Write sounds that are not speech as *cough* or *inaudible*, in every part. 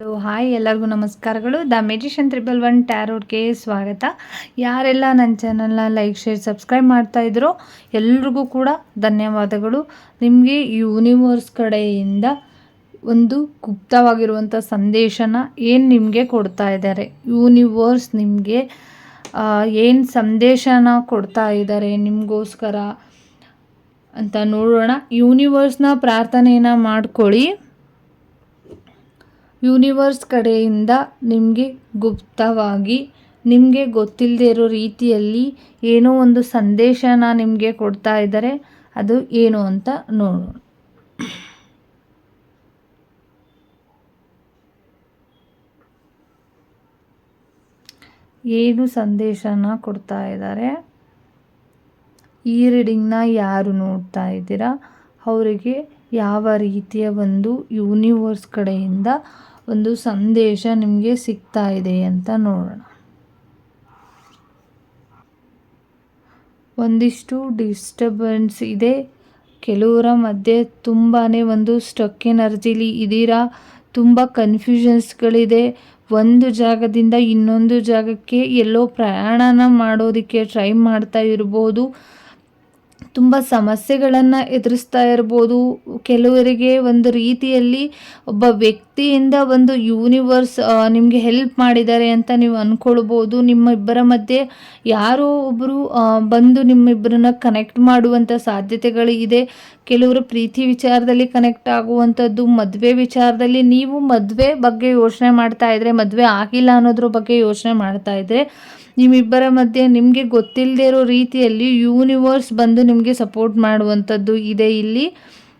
Hello hi ಎಲ್ಲರಿಗೂ ನಮಸ್ಕಾರಗಳು. The magician triple one ಟ್ಯಾರೋರ್ಗೆ ಸ್ವಾಗತ. ಯಾರೆಲ್ಲ ನನ್ನ ಚಾನಲ್ನ ಲೈಕ್ ಶೇರ್ ಸಬ್ಸ್ಕ್ರೈಬ್ ಮಾಡ್ತಾ ಇದ್ರೋ ಎಲ್ರಿಗೂ ಕೂಡ ಧನ್ಯವಾದಗಳು. ನಿಮಗೆ ಯೂನಿವರ್ಸ್ ಕಡೆಯಿಂದ ಒಂದು ಗುಪ್ತವಾಗಿರುವಂಥ ಸಂದೇಶನ ಏನು ನಿಮಗೆ ಕೊಡ್ತಾ ಇದ್ದಾರೆ? ಯೂನಿವರ್ಸ್ ನಿಮಗೆ ಏನು ಸಂದೇಶನ ಕೊಡ್ತಾ ಇದ್ದಾರೆ ನಿಮಗೋಸ್ಕರ ಅಂತ ನೋಡೋಣ. ಯೂನಿವರ್ಸ್ನ ಪ್ರಾರ್ಥನೆಯನ್ನು ಮಾಡ್ಕೊಳ್ಳಿ. ಯೂನಿವರ್ಸ್ ಕಡೆಯಿಂದ ನಿಮಗೆ ಗುಪ್ತವಾಗಿ, ನಿಮಗೆ ಗೊತ್ತಿಲ್ಲದೇ ಇರೋ ರೀತಿಯಲ್ಲಿ ಏನೋ ಒಂದು ಸಂದೇಶನ ನಿಮಗೆ ಕೊಡ್ತಾ ಇದ್ದಾರೆ, ಅದು ಏನು ಅಂತ ನೋಡೋಣ. ಏನು ಸಂದೇಶನ ಕೊಡ್ತಾ ಇದ್ದಾರೆ? ಈ ರೀಡಿಂಗ್ನ ಯಾರು ನೋಡ್ತಾ ಇದ್ದೀರಾ? ಅವರಿಗೆ ಯಾವ ರೀತಿಯ ಒಂದು ಯೂನಿವರ್ಸ್ ಕಡೆಯಿಂದ ಒಂದು ಸಂದೇಶ ನಿಮಗೆ ಸಿಗ್ತಾ ಇದೆ ಅಂತ ನೋಡೋಣ. ಒಂದಿಷ್ಟು ಡಿಸ್ಟರ್ಬೆನ್ಸ್ ಇದೆ. ಕೆಲವರ ಮಧ್ಯೆ ತುಂಬಾ ಒಂದು ಸ್ಟಕ್ ಎನರ್ಜಿಲಿ ಇದ್ದೀರಾ? ತುಂಬ ಕನ್ಫ್ಯೂಷನ್ಸ್ಗಳಿದೆ ಒಂದು ಜಾಗದಿಂದ ಇನ್ನೊಂದು ಜಾಗಕ್ಕೆ ಎಲ್ಲೋ ಪ್ರಯಾಣನ ಮಾಡೋದಕ್ಕೆ ಟ್ರೈ ಮಾಡ್ತಾ ಇರ್ಬೋದು. ತುಂಬ ಸಮಸ್ಯೆಗಳನ್ನು ಎದುರಿಸ್ತಾ ಇರ್ಬೋದು. ಕೆಲವರಿಗೆ ಒಂದು ರೀತಿಯಲ್ಲಿ ಒಬ್ಬ ವ್ಯಕ್ತಿಯಿಂದ ಒಂದು ಯೂನಿವರ್ಸ್ ನಿಮಗೆ ಹೆಲ್ಪ್ ಮಾಡಿದ್ದಾರೆ ಅಂತ ನೀವು ಅಂದ್ಕೊಳ್ಬೋದು ನಿಮ್ಮ ಇಬ್ಬರ ಮಧ್ಯೆ ಯಾರೋ ಒಬ್ಬರು ಬಂದು ನಿಮ್ಮಿಬ್ಬರನ್ನ ಕನೆಕ್ಟ್ ಮಾಡುವಂಥ ಸಾಧ್ಯತೆಗಳು ಇದೆ. ಕೆಲವರು ಪ್ರೀತಿ ವಿಚಾರದಲ್ಲಿ ಕನೆಕ್ಟ್ ಆಗುವಂಥದ್ದು, ಮದುವೆ ವಿಚಾರದಲ್ಲಿ ನೀವು ಮದುವೆ ಬಗ್ಗೆ ಯೋಚನೆ ಮಾಡ್ತಾ ಇದ್ರೆ, ಮದುವೆ ಆಗಿಲ್ಲ ಅನ್ನೋದ್ರ ಬಗ್ಗೆ ಯೋಚನೆ ಮಾಡ್ತಾ ಇದ್ರೆ, ನಿಮ್ಮಿಬ್ಬರ ಮಧ್ಯೆ ನಿಮಗೆ ಗೊತ್ತಿಲ್ಲದೆ ಇರೋ ರೀತಿಯಲ್ಲಿ ಯೂನಿವರ್ಸ್ ಬಂದು ನಿಮಗೆ ಸಪೋರ್ಟ್ ಮಾಡುವಂಥದ್ದು ಇದೆ ಇಲ್ಲಿ.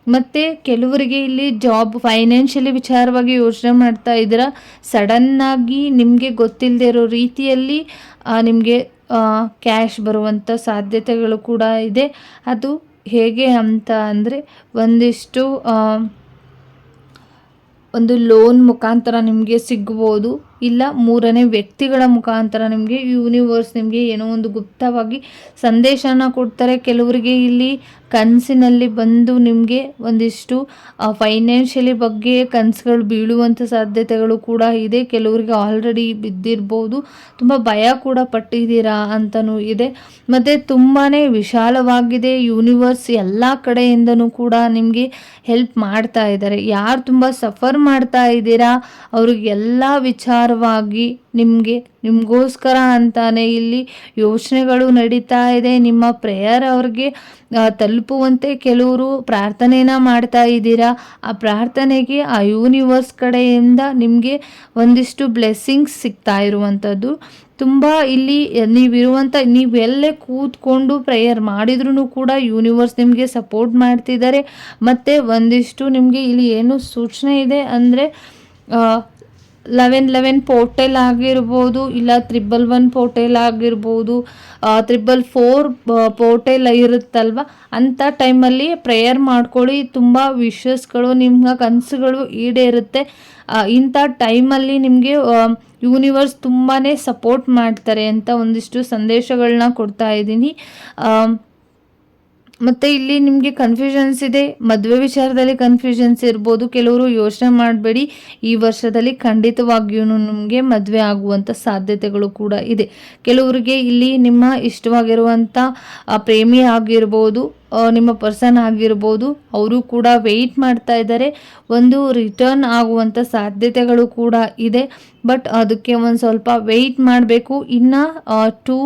ಮತ್ತು ಕೆಲವರಿಗೆ ಇಲ್ಲಿ ಜಾಬ್ ಫೈನಾನ್ಷಿಯಲಿ ವಿಚಾರವಾಗಿ ಯೋಚನೆ ಮಾಡ್ತಾ ಇದ್ದೀರ ಸಡನ್ನಾಗಿ ನಿಮಗೆ ಗೊತ್ತಿಲ್ಲದೆ ಇರೋ ರೀತಿಯಲ್ಲಿ ನಿಮಗೆ ಕ್ಯಾಶ್ ಬರುವಂಥ ಸಾಧ್ಯತೆಗಳು ಕೂಡ ಇದೆ. ಅದು ಹೇಗೆ ಅಂತ ಅಂದರೆ ಒಂದಿಷ್ಟು ಒಂದು ಲೋನ್ ಮುಖಾಂತರ ನಿಮಗೆ ಸಿಗ್ಬೋದು. ಇಲ್ಲ, ಮೂರನೇ ವ್ಯಕ್ತಿಗಳ ಮುಖಾಂತರ ನಿಮಗೆ ಯೂನಿವರ್ಸ್ ನಿಮಗೆ ಏನೋ ಒಂದು ಗುಪ್ತವಾಗಿ ಸಂದೇಶನ ಕೊಡ್ತಾರೆ. ಕೆಲವರಿಗೆ ಇಲ್ಲಿ ಕನಸಿನಲ್ಲಿ ಬಂದು ನಿಮಗೆ ಒಂದಿಷ್ಟು ಫೈನಾನ್ಷಿಯಲಿ ಬಗ್ಗೆ ಕನಸುಗಳು ಬೀಳುವಂಥ ಸಾಧ್ಯತೆಗಳು ಕೂಡ ಇದೆ. ಕೆಲವರಿಗೆ ಆಲ್ರೆಡಿ ಬಿದ್ದಿರ್ಬೋದು. ತುಂಬ ಭಯ ಕೂಡ ಪಟ್ಟಿದ್ದೀರಾ ಅಂತಲೂ ಇದೆ. ಮತ್ತು ತುಂಬಾ ವಿಶಾಲವಾಗಿದೆ ಯೂನಿವರ್ಸ್ ಎಲ್ಲ ಕಡೆಯಿಂದನೂ ಕೂಡ ನಿಮಗೆ ಹೆಲ್ಪ್ ಮಾಡ್ತಾ ಇದ್ದಾರೆ. ಯಾರು ತುಂಬ ಸಫರ್ ಮಾಡ್ತಾ ಇದ್ದೀರಾ? ಅವ್ರಿಗೆಲ್ಲ ವಿಚಾರ ವಿಚಾರವಾಗಿ ನಿಮಗೆ, ನಿಮಗೋಸ್ಕರ ಅಂತಾನೆ ಇಲ್ಲಿ ಯೋಚನೆಗಳು ನಡೀತಾ ಇದೆ. ನಿಮ್ಮ ಪ್ರೇಯರ್ ಅವ್ರಿಗೆ ತಲುಪುವಂತೆ ಕೆಲವರು ಪ್ರಾರ್ಥನೆನ ಮಾಡ್ತಾ ಇದ್ದೀರಾ? ಆ ಪ್ರಾರ್ಥನೆಗೆ ಆ ಯೂನಿವರ್ಸ್ ಕಡೆಯಿಂದ ನಿಮಗೆ ಒಂದಿಷ್ಟು ಬ್ಲೆಸ್ಸಿಂಗ್ಸ್ ಸಿಗ್ತಾ ಇರುವಂಥದ್ದು. ತುಂಬ ಇಲ್ಲಿ ನೀವಿರುವಂಥ, ನೀವೆಲ್ಲೇ ಕೂತ್ಕೊಂಡು ಪ್ರೇಯರ್ ಮಾಡಿದ್ರೂ ಕೂಡ ಯೂನಿವರ್ಸ್ ನಿಮಗೆ ಸಪೋರ್ಟ್ ಮಾಡ್ತಿದ್ದಾರೆ. ಮತ್ತು ಒಂದಿಷ್ಟು ನಿಮಗೆ ಇಲ್ಲಿ ಏನು ಸೂಚನೆ ಇದೆ ಅಂದರೆ ಲೆವೆನ್ ಲೆವೆನ್ ಪೋರ್ಟೆಲ್ ಆಗಿರ್ಬೋದು, ಇಲ್ಲ ತ್ರಿಬಲ್ ಒನ್ ಪೋರ್ಟೆಲ್ ಆಗಿರ್ಬೋದು ತ್ರಿಬಲ್ ಫೋರ್ ಪೋರ್ಟೆಲ್ ಇರುತ್ತಲ್ವ? ಅಂಥ ಟೈಮಲ್ಲಿ ಪ್ರೇಯರ್ ಮಾಡ್ಕೊಳ್ಳಿ. ತುಂಬ ವಿಶಸ್ಗಳು ನಿಮ್ಮ ಕನಸುಗಳು ಈಡೇರುತ್ತೆ. ಇಂಥ ಟೈಮಲ್ಲಿ ನಿಮಗೆ ಯೂನಿವರ್ಸ್ ತುಂಬಾ ಸಪೋರ್ಟ್ ಮಾಡ್ತಾರೆ ಅಂತ ಒಂದಿಷ್ಟು ಸಂದೇಶಗಳನ್ನ ಕೊಡ್ತಾ ಇದ್ದೀನಿ. ಮತ್ತು ಇಲ್ಲಿ ನಿಮಗೆ ಕನ್ಫ್ಯೂಷನ್ಸ್ ಇದೆ. ಮದುವೆ ವಿಚಾರದಲ್ಲಿ ಕನ್ಫ್ಯೂಷನ್ಸ್ ಇರ್ಬೋದು. ಕೆಲವರು ಯೋಚನೆ ಮಾಡಬೇಡಿ. ಈ ವರ್ಷದಲ್ಲಿ ಖಂಡಿತವಾಗಿಯೂ ನಿಮಗೆ ಮದುವೆ ಆಗುವಂಥ ಸಾಧ್ಯತೆಗಳು ಕೂಡ ಇದೆ. ಕೆಲವರಿಗೆ ಇಲ್ಲಿ ನಿಮ್ಮ ಇಷ್ಟವಾಗಿರುವಂಥ ಪ್ರೇಮಿ ಆಗಿರ್ಬೋದು ನಿಮ್ಮ ಪರ್ಸನ್ ಆಗಿರ್ಬೋದು, ಅವರು ಕೂಡ ವೆಯ್ಟ್ ಮಾಡ್ತಾ ಇದ್ದಾರೆ. ಒಂದು ರಿಟರ್ನ್ ಆಗುವಂಥ ಸಾಧ್ಯತೆಗಳು ಕೂಡ ಇದೆ. ಬಟ್ ಅದಕ್ಕೆ ಒಂದು ಸ್ವಲ್ಪ ವೆಯ್ಟ್ ಮಾಡಬೇಕು. ಇನ್ನು ಟೂ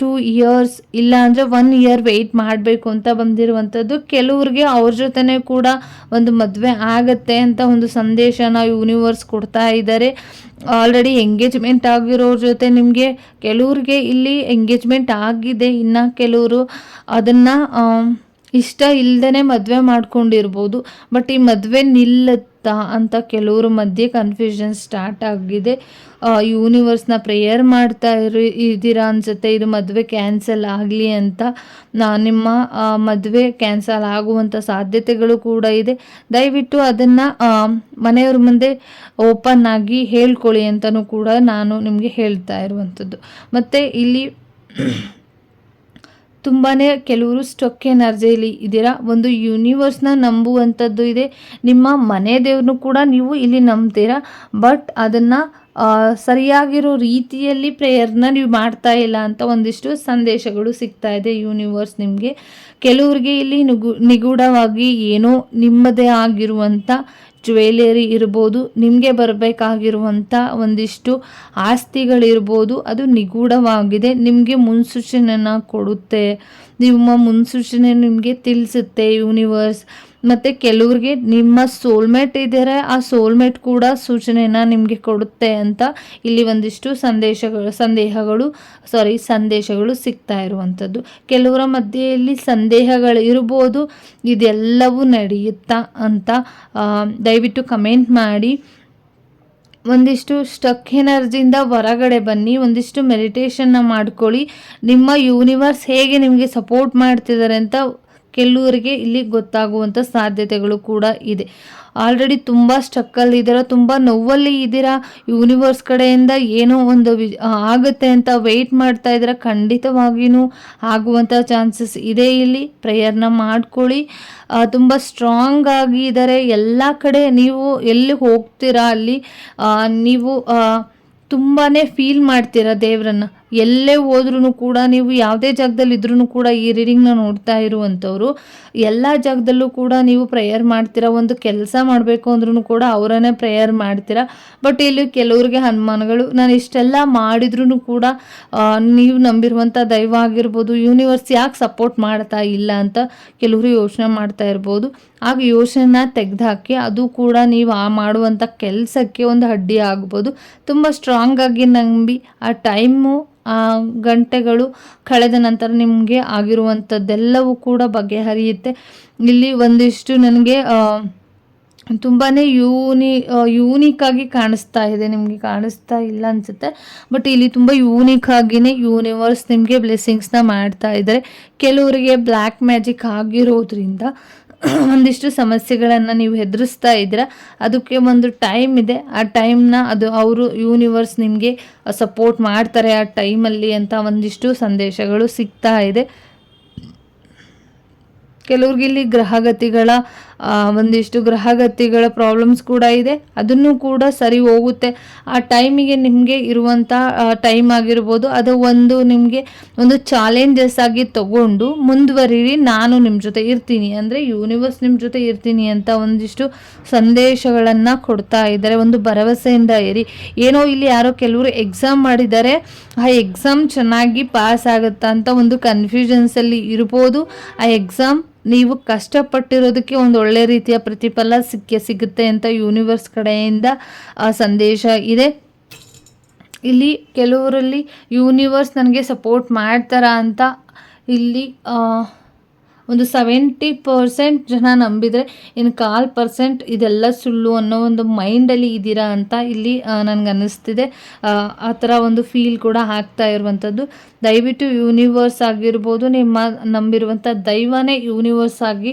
ಟೂ ಇಯರ್ಸ್ ಇಲ್ಲ ಅಂದರೆ ಒನ್ ಇಯರ್ ವೆಯ್ಟ್ ಮಾಡಬೇಕು ಅಂತ ಬಂದಿರುವಂಥದ್ದು. ಕೆಲವ್ರಿಗೆ ಅವ್ರ ಜೊತೆನೇ ಕೂಡ ಒಂದು ಮದುವೆ ಆಗತ್ತೆ ಅಂತ ಒಂದು ಸಂದೇಶನ ಯೂನಿವರ್ಸ್ ಕೊಡ್ತಾ ಇದ್ದಾರೆ. ಆಲ್ರೆಡಿ ಎಂಗೇಜ್ಮೆಂಟ್ ಆಗಿರೋರ ಜೊತೆ ನಿಮಗೆ ಕೆಲವ್ರಿಗೆ ಇಲ್ಲಿ ಎಂಗೇಜ್ಮೆಂಟ್ ಆಗಿದೆ ಇನ್ನು ಕೆಲವರು. ಅದನ್ನು ಇಷ್ಟ ಇಲ್ಲದೇ ಮದುವೆ ಮಾಡ್ಕೊಂಡಿರ್ಬೋದು ಬಟ್ ಈ ಮದುವೆ ನಿಲ್ಲುತ್ತಾ ಅಂತ ಕೆಲವ್ರ ಮಧ್ಯೆ ಕನ್ಫ್ಯೂಷನ್ ಸ್ಟಾರ್ಟ್ ಆಗಿದೆ. ಯೂನಿವರ್ಸ್ನ ಪ್ರೇಯರ್ ಮಾಡ್ತಾ ಇರಿ, ಇದ್ದೀರಾ ಅನ್ಸುತ್ತೆ, ಇದು ಮದುವೆ ಕ್ಯಾನ್ಸಲ್ ಆಗಲಿ ಅಂತ. ನಿಮ್ಮ ಮದುವೆ ಕ್ಯಾನ್ಸಲ್ ಆಗುವಂಥ ಸಾಧ್ಯತೆಗಳು ಕೂಡ ಇದೆ. ದಯವಿಟ್ಟು ಅದನ್ನು ಮನೆಯವ್ರ ಮುಂದೆ ಓಪನ್ ಆಗಿ ಹೇಳ್ಕೊಳ್ಳಿ ಅಂತಲೂ ಕೂಡ ನಾನು ನಿಮಗೆ ಹೇಳ್ತಾ ಇರುವಂಥದ್ದು ಮತ್ತು ಇಲ್ಲಿ ತುಂಬಾ ಕೆಲವರು ಸ್ಟೊಕ್ ಎನರ್ಜಿಯಲ್ಲಿ ಇದ್ದೀರಾ? ಒಂದು ಯೂನಿವರ್ಸ್ನ ನಂಬುವಂಥದ್ದು ಇದೆ. ನಿಮ್ಮ ಮನೆ ದೇವ್ರನ್ನೂ ಕೂಡ ನೀವು ಇಲ್ಲಿ ನಂಬ್ತೀರಾ? ಬಟ್ ಅದನ್ನು ಸರಿಯಾಗಿರೋ ರೀತಿಯಲ್ಲಿ ಪ್ರೇಯರ್ನ ನೀವು ಮಾಡ್ತಾ ಇಲ್ಲ ಅಂತ ಒಂದಿಷ್ಟು ಸಂದೇಶಗಳು ಸಿಗ್ತಾ ಇದೆ ಯೂನಿವರ್ಸ್ ನಿಮಗೆ. ಕೆಲವರಿಗೆ ಇಲ್ಲಿ ನಿಗೂ, ನಿಗೂಢವಾಗಿ ಏನೋ ನಿಮ್ಮದೇ ಆಗಿರುವಂಥ ಜ್ಯುವೆಲರಿ ಇರ್ಬೋದು, ನಿಮಗೆ ಬರಬೇಕಾಗಿರುವಂಥ ಒಂದಿಷ್ಟು ಆಸ್ತಿಗಳಿರ್ಬೋದು, ಅದು ನಿಗೂಢವಾಗಿದೆ. ನಿಮಗೆ ಮುನ್ಸೂಚನೆಯನ್ನು ಕೊಡುತ್ತೆ. ನಿಮ್ಮ ಮುನ್ಸೂಚನೆ ನಿಮಗೆ ತಿಳಿಸುತ್ತೆ ಯೂನಿವರ್ಸ್ ಮತ್ತು ಕೆಲವ್ರಿಗೆ ನಿಮ್ಮ ಸೋಲ್ಮೇಟ್ ಇದ್ದಾರೆ ಆ ಸೋಲ್ಮೇಟ್ ಕೂಡ ಸೂಚನೆಯನ್ನು ನಿಮಗೆ ಕೊಡುತ್ತೆ ಅಂತ ಇಲ್ಲಿ ಒಂದಿಷ್ಟು ಸಂದೇಶಗಳು, ಸಂದೇಹಗಳು ಸಾರಿ ಸಂದೇಶಗಳು ಸಿಗ್ತಾ ಇರುವಂಥದ್ದು. ಕೆಲವರ ಮಧ್ಯೆಯಲ್ಲಿ ಸಂದೇಹಗಳು ಇರ್ಬೋದು, ಇದೆಲ್ಲವೂ ನಡೆಯುತ್ತಾ ಅಂತ ದಯವಿಟ್ಟು ಕಮೆಂಟ್ ಮಾಡಿ. ಒಂದಿಷ್ಟು ಸ್ಟಕ್ ಎನರ್ಜಿಯಿಂದ ಹೊರಗಡೆ ಬನ್ನಿ, ಒಂದಿಷ್ಟು ಮೆಡಿಟೇಷನ್ನ ಮಾಡ್ಕೊಳ್ಳಿ. ನಿಮ್ಮ ಯೂನಿವರ್ಸ್ ಹೇಗೆ ನಿಮಗೆ ಸಪೋರ್ಟ್ ಮಾಡ್ತಿದ್ದಾರೆ ಅಂತ ಕೆಲವರಿಗೆ ಇಲ್ಲಿ ಗೊತ್ತಾಗುವಂಥ ಸಾಧ್ಯತೆಗಳು ಕೂಡ ಇದೆ. ಆಲ್ರೆಡಿ ತುಂಬ ಸ್ಟಕ್ಕಲ್ಲಿ ಇದ್ದೀರಾ? ತುಂಬ ನೋವಲ್ಲಿ ಇದ್ದೀರಾ? ಯೂನಿವರ್ಸ್ ಕಡೆಯಿಂದ ಏನೋ ಒಂದು ಆಗುತ್ತೆ ಅಂತ ವೆಯ್ಟ್ ಮಾಡ್ತಾ ಇದ್ದೀರಾ? ಖಂಡಿತವಾಗಿಯೂ ಆಗುವಂಥ ಚಾನ್ಸಸ್ ಇದೆ ಇಲ್ಲಿ. ಪ್ರೇಯರ್ನ ಮಾಡ್ಕೊಳ್ಳಿ. ತುಂಬ ಸ್ಟ್ರಾಂಗ್ ಆಗಿ ಇದ್ದಾರೆ. ಎಲ್ಲ ಕಡೆ ನೀವು ಎಲ್ಲಿ ಹೋಗ್ತೀರಾ ಅಲ್ಲಿ? ನೀವು ತುಂಬಾ ಫೀಲ್ ಮಾಡ್ತೀರಾ ದೇವರನ್ನು? ಎಲ್ಲೇ ಹೋದ್ರೂ ಕೂಡ ನೀವು ಯಾವುದೇ ಜಾಗದಲ್ಲಿ ಇದ್ರೂ ಕೂಡ ಈ ರೀಡಿಂಗ್ನ ನೋಡ್ತಾ ಇರುವಂಥವ್ರು, ಎಲ್ಲ ಜಾಗದಲ್ಲೂ ಕೂಡ ನೀವು ಪ್ರೇಯರ್ ಮಾಡ್ತೀರಾ, ಒಂದು ಕೆಲಸ ಮಾಡಬೇಕು ಅಂದ್ರೂ ಕೂಡ ಅವರನ್ನೇ ಪ್ರೇಯರ್ ಮಾಡ್ತೀರಾ. ಬಟ್ ಇಲ್ಲಿ ಕೆಲವ್ರಿಗೆ ಅನುಮಾನಗಳು, ನಾನು ಇಷ್ಟೆಲ್ಲ ಮಾಡಿದ್ರೂ ಕೂಡ ನೀವು ನಂಬಿರುವಂಥ ದೈವ ಆಗಿರ್ಬೋದು ಯೂನಿವರ್ಸ್ ಯಾಕೆ ಸಪೋರ್ಟ್ ಮಾಡ್ತಾ ಇಲ್ಲ ಅಂತ ಕೆಲವರು ಯೋಚನೆ ಮಾಡ್ತಾ ಇರ್ಬೋದು. ಆಗ ಯೋಚನೆನ ತೆಗೆದುಹಾಕಿ ಅದು ಕೂಡ ನೀವು ಆ ಮಾಡುವಂಥ ಕೆಲಸಕ್ಕೆ ಒಂದು ಅಡ್ಡಿ ಆಗ್ಬೋದು. ತುಂಬ ಸ್ಟ್ರಾಂಗ್ ಆಗಿ ನಂಬಿ, ಆ ಟೈಮು ಗಂಟೆಗಳು ಕಳೆದ ನಂತರ ನಿಮಗೆ ಆಗಿರುವಂಥದ್ದೆಲ್ಲವೂ ಕೂಡ ಬಗೆಹರಿಯುತ್ತೆ. ಇಲ್ಲಿ ಒಂದಿಷ್ಟು ನನಗೆ ತುಂಬಾ ಯೂನಿ ಯೂನಿಕ್ಕಾಗಿ ಕಾಣಿಸ್ತಾ ಇದೆ, ನಿಮಗೆ ಕಾಣಿಸ್ತಾ ಇಲ್ಲ ಅನಿಸುತ್ತೆ. ಬಟ್ ಇಲ್ಲಿ ತುಂಬ ಯೂನಿಕ್ ಆಗಿನೇ ಯೂನಿವರ್ಸ್ ನಿಮಗೆ ಬ್ಲೆಸ್ಸಿಂಗ್ಸ್ನ ಮಾಡ್ತಾ ಇದ್ದಾರೆ. ಕೆಲವರಿಗೆ ಬ್ಲ್ಯಾಕ್ ಮ್ಯಾಜಿಕ್ ಆಗಿರೋದ್ರಿಂದ *clears throat* ಒಂದಿಷ್ಟು ಸಮಸ್ಯೆಗಳನ್ನು ನೀವು ಹೆದರಿಸ್ತಾ ಇದ್ದೀರಾ, ಅದಕ್ಕೆ ಒಂದು ಟೈಮ್ ಇದೆ. ಆ ಟೈಮ್ನ ಅದು ಅವರು ಯೂನಿವರ್ಸ್ ನಿಮಗೆ ಸಪೋರ್ಟ್ ಮಾಡ್ತಾರೆ ಆ ಟೈಮಲ್ಲಿ ಅಂತ ಒಂದಿಷ್ಟು ಸಂದೇಶಗಳು ಸಿಗ್ತಾ ಇದೆ. ಕೆಲವ್ರಿಗೆ ಇಲ್ಲಿ ಗ್ರಹಗತಿಗಳ ಒಂದಿಷ್ಟು ಗ್ರಹಗತಿಗಳ ಪ್ರಾಬ್ಲಮ್ಸ್ ಕೂಡ ಇದೆ. ಅದನ್ನು ಕೂಡ ಸರಿ ಹೋಗುತ್ತೆ. ಆ ಟೈಮಿಗೆ ನಿಮಗೆ ಇರುವಂಥ ಟೈಮ್ ಆಗಿರ್ಬೋದು. ಅದು ಒಂದು ನಿಮಗೆ ಒಂದು ಚಾಲೆಂಜಸ್ ಆಗಿ ತಗೊಂಡು ಮುಂದುವರಿರಿ, ನಾನು ನಿಮ್ಮ ಜೊತೆ ಇರ್ತೀನಿ. ಅಂದರೆ ಯೂನಿವರ್ಸ್ ನಿಮ್ಮ ಜೊತೆ ಇರ್ತೀನಿ ಅಂತ ಒಂದಿಷ್ಟು ಸಂದೇಶಗಳನ್ನು ಕೊಡ್ತಾ ಇದ್ದಾರೆ. ಒಂದು ಭರವಸೆಯಿಂದ ಇರಿ. ಏನೋ ಇಲ್ಲಿ ಯಾರೋ ಕೆಲವರು ಎಕ್ಸಾಮ್ ಮಾಡಿದ್ದಾರೆ. ಆ ಎಕ್ಸಾಮ್ ಚೆನ್ನಾಗಿ ಪಾಸ್ ಆಗುತ್ತಾ ಅಂತ ಒಂದು ಕನ್ಫ್ಯೂಷನ್ಸಲ್ಲಿ ಇರ್ಬೋದು. ಆ ಎಕ್ಸಾಮ್ ನೀವು ಕಷ್ಟಪಟ್ಟಿರೋದಕ್ಕೆ ಒಂದು ಒಳ್ಳೆ ರೀತಿಯ ಪ್ರತಿಫಲ ಸಿಕ್ಕೇ ಸಿಗುತ್ತೆ ಅಂತ ಯೂನಿವರ್ಸ್ ಕಡೆಯಿಂದ ಆ ಸಂದೇಶ ಇದೆ. ಇಲ್ಲಿ ಕೆಲವರಲ್ಲಿ ಯೂನಿವರ್ಸ್ ನನಗೆ ಸಪೋರ್ಟ್ ಮಾಡ್ತಾರಾ ಅಂತ ಇಲ್ಲಿ ಒಂದು ಸೆವೆಂಟಿ ಪರ್ಸೆಂಟ್ ಜನ ನಂಬಿದರೆ ಇನ್ನು ಕಾಲ್ ಪರ್ಸೆಂಟ್ ಇದೆಲ್ಲ ಸುಳ್ಳು ಅನ್ನೋ ಒಂದು ಮೈಂಡಲ್ಲಿ ಇದ್ದೀರಾ ಅಂತ ಇಲ್ಲಿ ನನಗೆ ಅನ್ನಿಸ್ತಿದೆ ಆ ಥರ ಒಂದು ಫೀಲ್ ಕೂಡ ಆಗ್ತಾ ಇರುವಂಥದ್ದು. ದಯವಿಟ್ಟು ಯೂನಿವರ್ಸ್ ಆಗಿರ್ಬೋದು, ನಿಮ್ಮ ನಂಬಿರುವಂಥ ದೈವನೇ ಯೂನಿವರ್ಸ್ ಆಗಿ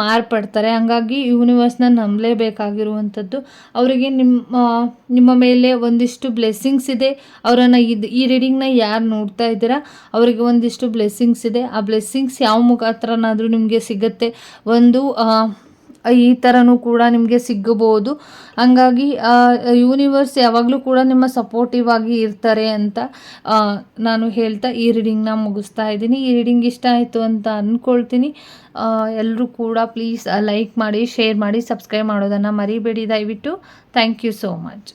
ಮಾರ್ಪಡ್ತಾರೆ. ಹಂಗಾಗಿ ಯೂನಿವರ್ಸ್ನ ನಂಬಲೇಬೇಕಾಗಿರುವಂಥದ್ದು. ಅವರಿಗೆ ನಿಮ್ಮ ನಿಮ್ಮ ಮೇಲೆ ಒಂದಿಷ್ಟು ಬ್ಲೆಸ್ಸಿಂಗ್ಸ್ ಇದೆ. ಅವರನ್ನು ಇದು, ಈ ರೀಡಿಂಗ್ನ ಯಾರು ನೋಡ್ತಾ ಇದ್ದೀರಾ? ಅವರಿಗೆ ಒಂದಿಷ್ಟು ಬ್ಲೆಸ್ಸಿಂಗ್ಸ್ ಇದೆ. ಆ ಬ್ಲೆಸ್ಸಿಂಗ್ಸ್ ಯಾವ ಮುಖಾಂತರನಾದರೂ ನಿಮಗೆ ಸಿಗುತ್ತೆ, ಒಂದು ಈ ಥರನೂ ಕೂಡ ನಿಮಗೆ ಸಿಗಬಹುದು ಹಂಗಾಗಿ ಯೂನಿವರ್ಸ್ ಯಾವಾಗಲೂ ಕೂಡ ನಿಮ್ಮ ಸಪೋರ್ಟಿವ್ ಆಗಿ ಇರ್ತಾರೆ ಅಂತ ನಾನು ಹೇಳ್ತಾ ಈ ರೀಡಿಂಗ್ನ ಮುಗಿಸ್ತಾ ಇದ್ದೀನಿ. ಈ ರೀಡಿಂಗ್ ಇಷ್ಟ ಆಯಿತು ಅಂತ ಅಂದ್ಕೊಳ್ತೀನಿ ಎಲ್ಲರೂ ಕೂಡ ಪ್ಲೀಸ್ ಲೈಕ್ ಮಾಡಿ ಶೇರ್ ಮಾಡಿ ಸಬ್ಸ್ಕ್ರೈಬ್ ಮಾಡೋದನ್ನು ಮರಿಬೇಡಿ ದಯವಿಟ್ಟು. Thank you so much